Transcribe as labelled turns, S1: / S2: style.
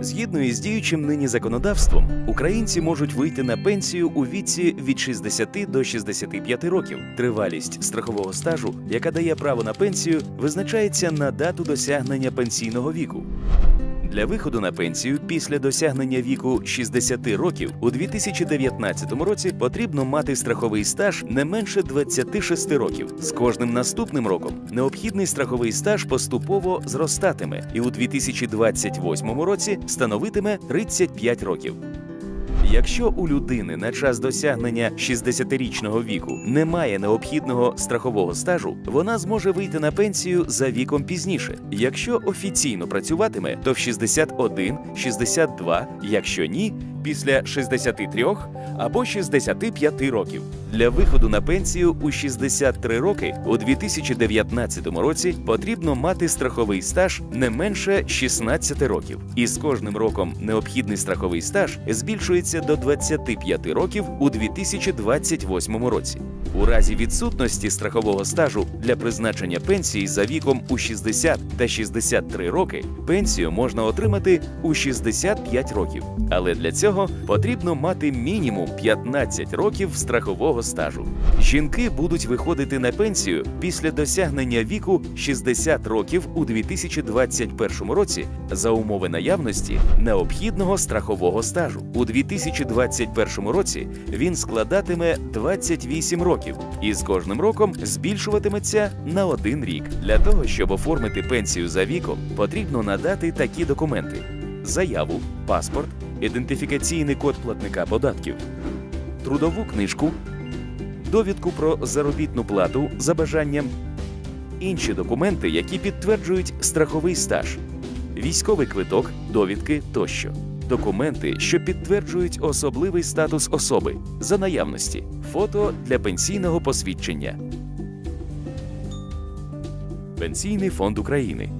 S1: Згідно із діючим нині законодавством, українці можуть вийти на пенсію у віці від 60 до 65 років. Тривалість страхового стажу, яка дає право на пенсію, визначається на дату досягнення пенсійного віку. Для виходу на пенсію після досягнення віку 60 років у 2019 році потрібно мати страховий стаж не менше 26 років. З кожним наступним роком необхідний страховий стаж поступово зростатиме і у 2028 році становитиме 35 років. Якщо у людини на час досягнення 60-річного віку немає необхідного страхового стажу, вона зможе вийти на пенсію за віком пізніше. Якщо офіційно працюватиме, то в 61, 62, якщо ні, після 63 або 65 років. Для виходу на пенсію у 63 роки у 2019 році потрібно мати страховий стаж не менше 16 років. І з кожним роком необхідний страховий стаж збільшується до 25 років у 2028 році. У разі відсутності страхового стажу для призначення пенсії за віком у 60 та 63 роки пенсію можна отримати у 65 років. Але для цього потрібно мати мінімум 15 років страхового стажу. Жінки будуть виходити на пенсію після досягнення віку 60 років у 2021 році за умови наявності необхідного страхового стажу. У 2021 році він складатиме 28 років і з кожним роком збільшуватиметься на один рік. Для того, щоб оформити пенсію за віком, потрібно надати такі документи: заяву, паспорт, ідентифікаційний код платника податків, трудову книжку, довідку про заробітну плату за бажанням, інші документи, які підтверджують страховий стаж, військовий квиток, довідки тощо. Документи, що підтверджують особливий статус особи за наявності, фото для пенсійного посвідчення. Пенсійний фонд України